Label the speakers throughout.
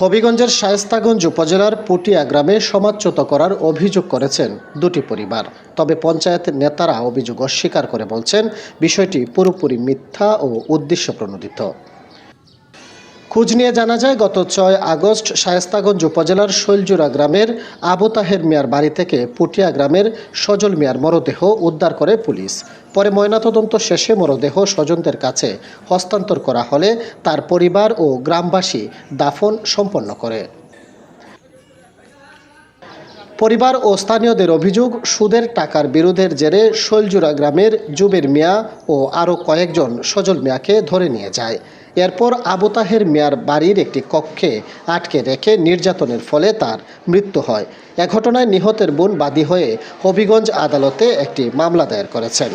Speaker 1: হবিগঞ্জের শায়েস্তাগঞ্জ উপজেলার পুটিয়া গ্রামে সমাচ্যুত করার অভিযোগ করেছেন দুটি পরিবার। তবে পঞ্চায়েত নেতারা অভিযোগ অস্বীকার করে বলছেন, বিষয়টি পুরোপুরি মিথ্যা ও উদ্দেশ্য প্রণোদিত খোঁজ নিয়ে জানা যায়, গত ছয় আগস্ট শায়েস্তাগঞ্জ উপজেলার শৈলজুরা গ্রামের আবু তাহের মিয়ার বাড়ি থেকে পুটিয়া গ্রামের সজল মিয়ার মরদেহ উদ্ধার করে পুলিশ। পরে ময়নাতদন্ত শেষে মরদেহ স্বজনদের কাছে হস্তান্তর করা হলে তার পরিবার ও গ্রামবাসী দাফন সম্পন্ন করে। পরিবার ও স্থানীয়দের অভিযোগ, সুদের টাকার বিরোধের জেরে শৈলজুরা গ্রামের জুবের মিয়া ও আরও কয়েকজন সজল মিয়াকে ধরে নিয়ে যায়। এরপর আবু তাহের মিয়ার বাড়ির একটি কক্ষে আটকে রেখে নির্যাতনের ফলে তার মৃত্যু হয়। এ ঘটনায় নিহতের বোন বাদী হয়ে হবিগঞ্জ আদালতে একটি মামলা দায়ের করেছেন।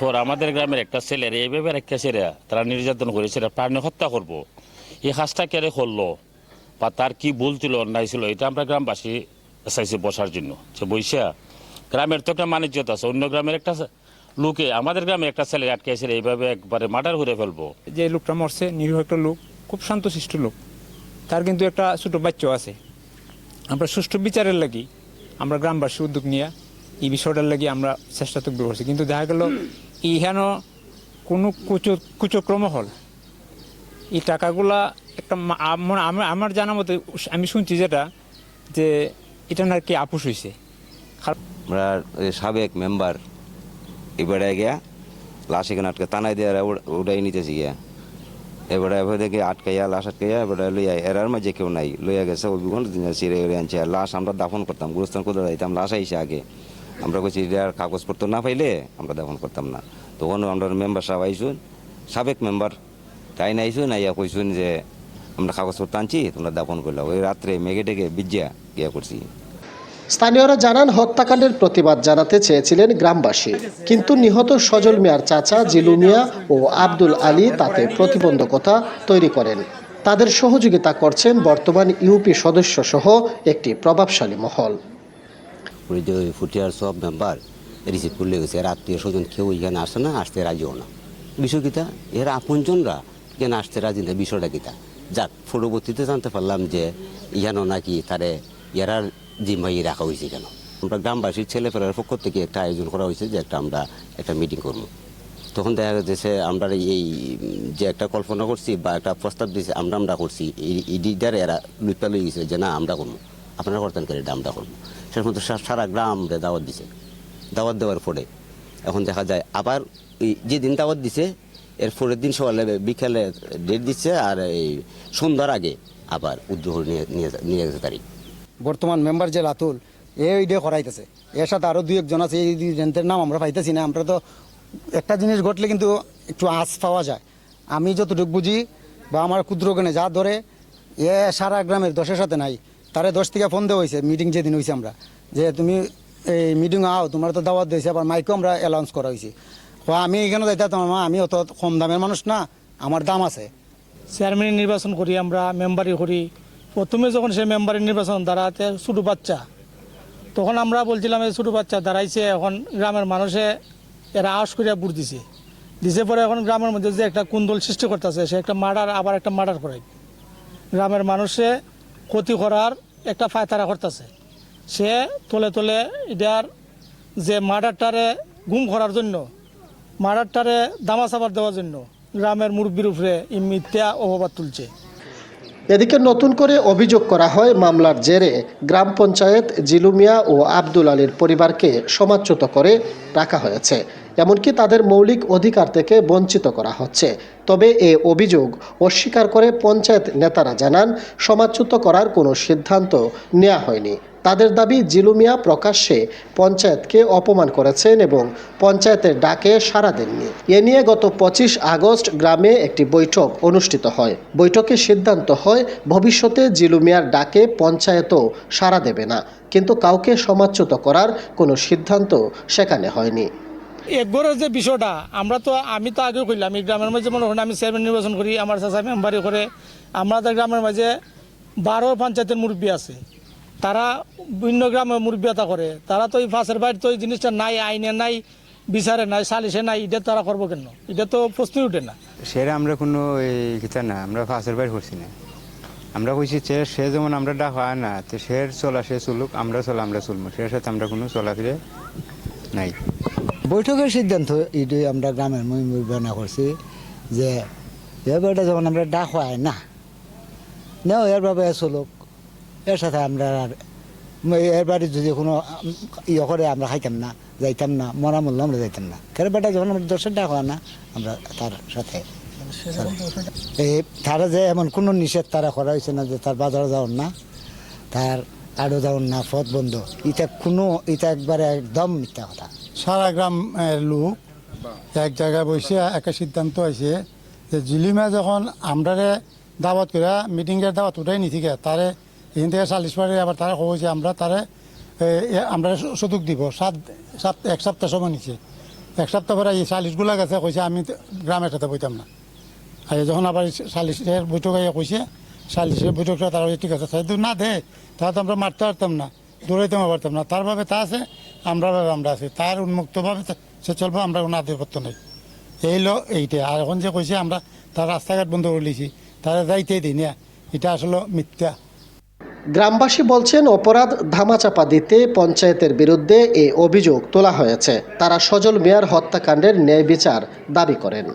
Speaker 2: পর আমাদের গ্রামের একটা ছেলের এইভাবে একটা ছেলে তারা নির্যাতন করেছিল প্রাণী হত্যা করব। এই কাজটা কেড়ে করল? বা তার কি ভুল ছিল, অন্যায় ছিল, এটা আমরা গ্রামবাসী চাইছি বসার জন্য। সে বৈশা, গ্রামের তো একটা মানিজ্যতা আছে, অন্য গ্রামের একটা লোকে আমাদের গ্রামে একটা ছেলে আটকে এসে এইভাবে একবারে মার্ডার করে ফেলব।
Speaker 3: যে লোকটা মরছে নিরীহ একটা লোক খুব শান্তশিষ্ট লোক। তার কিন্তু একটা ছোট বাচ্চাও আছে। আমরা সুষ্ঠু বিচারের লাগি আমরা গ্রামবাসী উদ্যোগ নিয়ে এই বিষয়টার লাগি আমরা চেষ্টা তো করছি। কিন্তু দেখা গেল ইহান কোনো কুচ কুচক্রম হল। এই টাকাগুলা একটা মা- আমার আমার- আমার জানা মতে আমি শুনছি যেটা যে এটা নাকি আপুস হয়েছে
Speaker 4: আমরা সাবেক মেম্বার এবারে গিয়া লাশ এখানে আটকে তানাই দিয়ে উড়াই নিতেছি গিয়া। এবারে এবার দেখে আটকাইয়া, লাশ আটকাইয়া এবারে লইয়া, এরার মাঝে কেউ নাই। লইয়া গেছে অভিগঞ্জ সিরে উড়ে আনছে। লাশ আমরা দাফন করতাম, গুরুস্থান করে যাইতাম, লাশ আইসে আগে। আমরা কইছি এটার কাগজপত্র না পাইলে আমরা দাফন করতাম না। তখন আমরা মেম্বার সাহেব আইসুন, সাবেক মেম্বার। তাই না আইসুন, আইয়া কইসুন যে, আমরা কাগজপত্র আনছি, তোমরা দাফন করলাম ওই রাত্রে মেঘে ডেকে বিজ্জা গিয়া করছি।
Speaker 1: স্থানীয়রা জানান, হত্যাকাণ্ডের প্রতিবাদ জানাতে চেয়েছিলেন গ্রামবাসী। কিন্তু নিহত সজল মিয়ার চাচা জিলু মিয়া ও আব্দুল আলী তাতে প্রতিবন্ধকতা তৈরি করেন। তাদের সহযোগিতা করছেন বর্তমান ইউপি সদস্য সহ একটি প্রভাবশালী মহল।
Speaker 5: ফুটিয়ার সব মেম্বার রিসিভ করলে গেছে, এর আত্মীয় স্বজন কেউ এখানে আসে না, আসতে রাজিও না। বিষয় কিতা এর আপনজনরা এখানে আসতে রাজি না, বিষয়টা কিতা যাক, পরবর্তীতে জানতে পারলাম যে ইহানো নাকি তারে এরার জিম্মাই রাখা হয়েছে কেন? আমরা গ্রামবাসীর ছেলেপেলার পক্ষ থেকে একটা আয়োজন করা হয়েছে যে একটা আমরা একটা মিটিং করব। তখন দেখা যাচ্ছে আমরা এই যে একটা কল্পনা করছি বা একটা প্রস্তাব দিয়েছি আমরা আমরা করছি ইডিটার এরা লুৎপা লই গেছে যে না, আমরা করব। আপনারা করতেন কেন এটা, আমরা করব? সেটার মধ্যে সা- সারা গ্রাম দাওয়াত দিছে। দাওয়াত দেওয়ার পরে এখন দেখা যায় আবার এই যেদিন দাওয়াত দিছে, এর পরের দিন সকালে বিকালে ডেট দিচ্ছে আর এই সন্ধ্যার আগে আবার উদ্যোগ নিয়ে নিয়ে গেছে তারিখ।
Speaker 6: বর্তমান মেম্বার যে লাতুল, এ ইডে করাইতেছে। এর সাথে আরও দুই একজন আছে, এই জনের নাম আমরা পাইতেছি না। আমরা তো একটা জিনিস ঘটলে কিন্তু একটু আঁচ পাওয়া যায়। আমি যতটুকু বুঝি বা আমার ক্ষুদ্র জ্ঞানে যা ধরে, এ সারা গ্রামের দশের সাথে নাই। তারে দশ থেকে ফোন দেওয়া হয়েছে মিটিং যেদিন হয়েছে আমরা। যে তুমি এই মিটিং আও, তোমার তো দাওয়াত দিয়েছে, আবার মাইকেও আমরা অ্যালাউন্স করা হয়েছে আমি এখানে যাইতাম মা, আমি অত কম দামের মানুষ না, আমার দাম আছে।
Speaker 7: চেয়ারম্যান নির্বাচন করি, আমরা মেম্বারি করি। প্রথমে যখন সে মেম্বারের নির্বাচন দাঁড়াতে ছোটো বাচ্চা, তখন আমরা বলছিলাম, এই ছোটো বাচ্চা দাঁড়াইছে, এখন গ্রামের মানুষে এরা আওয়াজ করিয়া বুট দিছে। দিছে পরে এখন গ্রামের মধ্যে যে একটা কুন্দল সৃষ্টি করতেছে, সে একটা মার্ডার, আবার একটা মার্ডার করাই গ্রামের মানুষে ক্ষতি করার একটা ফায়তারা করতেছে। সে তলে তলে এটার যে মার্ডারটারে গুম করার জন্য, মার্ডারটারে দামা সাবার দেওয়ার জন্য গ্রামের মুরব্বীর উপরে মিথ্যা অপবাদ তুলছে।
Speaker 1: এদিকে নতুন করে অভিযোগ করা হয় মামলার জেরে গ্রাম পঞ্চায়েত জিলুমিয়া ও আব্দুল আলীর পরিবারকে সমাচ্যুত করে রাখা হয়েছে। এমনকি তাদের মৌলিক অধিকার থেকে বঞ্চিত করা হচ্ছে। তবে এ অভিযোগ অস্বীকার করে পঞ্চায়েত নেতারা জানান সমাচ্যুত করার কোনো সিদ্ধান্ত নেওয়া হয়নি। তাদের দাবি জিলুমিয়া প্রকাশ্যে পঞ্চায়েতকে অপমান করেছেন এবং পঞ্চায়েতের ডাকে সাড়া দেননি। এ নিয়ে গত পঁচিশ আগস্ট গ্রামে একটি বৈঠক অনুষ্ঠিত হয়। বৈঠকে সিদ্ধান্ত হয়, ভবিষ্যতে জিলুমিয়ার ডাকে পঞ্চায়েতও সাড়া দেবে না। কিন্তু কাউকে সমাচ্যুত করার কোনো সিদ্ধান্ত সেখানে হয়নি।
Speaker 7: একবারের যে বিষয়টা, আমরা তো, আমি তো আগে কইলাম, এই গ্রামের মাঝে মনে করেন আমি চেয়ারম্যান নির্বাচন করি, আমার চাচা মেম্বারি করে আমাদের গ্রামের মাঝে বারো পঞ্চায়েতের মুরব্বী আছে। তারা ভিন্ন গ্রামে মুরব্বিয়তা করে। তারা তো এই ফাঁসের বাইরে তো এই জিনিসটা নাই আইনে নাই বিচারে নাই সালিশে নাই এটা তারা করব কেন? এটা তো প্রশ্নই উঠে না।
Speaker 3: সেটা আমরা কোনো এই কিতা না আমরা ফাঁসের বাইর করছি না। আমরা কইছি সে সে যেমন আমরা ডাক হয় না তো সে চলা সে চলুক আমরা চলা আমরা চলবো সে সাথে আমরা কোনো চলা চলাফিরে নাই।
Speaker 6: বৈঠকের সিদ্ধান্ত এটাই আমরা গ্রামের মহিমা করছি যে এবারটা যখন আমরা ডাক হয় না নেও এর ভাবে চলুক। এর সাথে আমরা আর এর বাড়ি যদি কোনো ইয়ে করে আমরা খাইতাম না, যাইতাম না, মরা মূল্য আমরা যাইতাম না। কেন বেটা যখন আমরা দশের ডাক না, আমরা তার সাথে এই তারা যে এমন কোনো নিষেধ তারা করা হয়েছে না যে তার বাজারে যাওয়ার না, তার আরও যাওয়ার না, পথ বন্ধ। এটা কোনো, এটা একবারে একদম মিথ্যা কথা।
Speaker 8: সারা গ্রাম লোক এক জায়গায় বসে একটা সিদ্ধান্ত হয়েছে যে জিলিমা যখন আমরারে দাওয়াত করে মিটিংয়ের দাওয়াত উঠাই নি থেকে তারে এখান থেকে চাল্লিশ পারে আবার তারা কইছে আমরা তারে আমরা সুযোগ দিব। সাত সাত, এক সপ্তাহ সময় নিছে। এক সপ্তাহ পরে এই চাল্লিশগুলা গেছে, কইছে আমি গ্রামের সাথে বইতাম না। আর যখন আবার চাল্লিশের বৈঠক আইয়া কইছে, চাল্লিশের বৈঠকটা তারা ঠিক আছে তাই না দে, তাহলে তো আমরা মারতে পারতাম না দৌড়াইতে পারতাম না। তার ভাবে তা আছে, আমরা ভাবে আমরা আছি। তার উন্মুক্তভাবে সে চলবো, আমরা কোনো আধিপত্য নেই। এই লো এইটা আর এখন যে কইছে, আমরা তার রাস্তাঘাট বন্ধ করে লিছি তারা যাইতে দিই না। এটা আসলে মিথ্যা।
Speaker 1: গ্রামবাসী বলছেন অপরাধ ধামাচাপা দিতে পঞ্চায়েতের বিরুদ্ধে এ অভিযোগ তোলা হয়েছে। তারা সজল মেয়ার হত্যাকাণ্ডের ন্যায় বিচার দাবি করেন।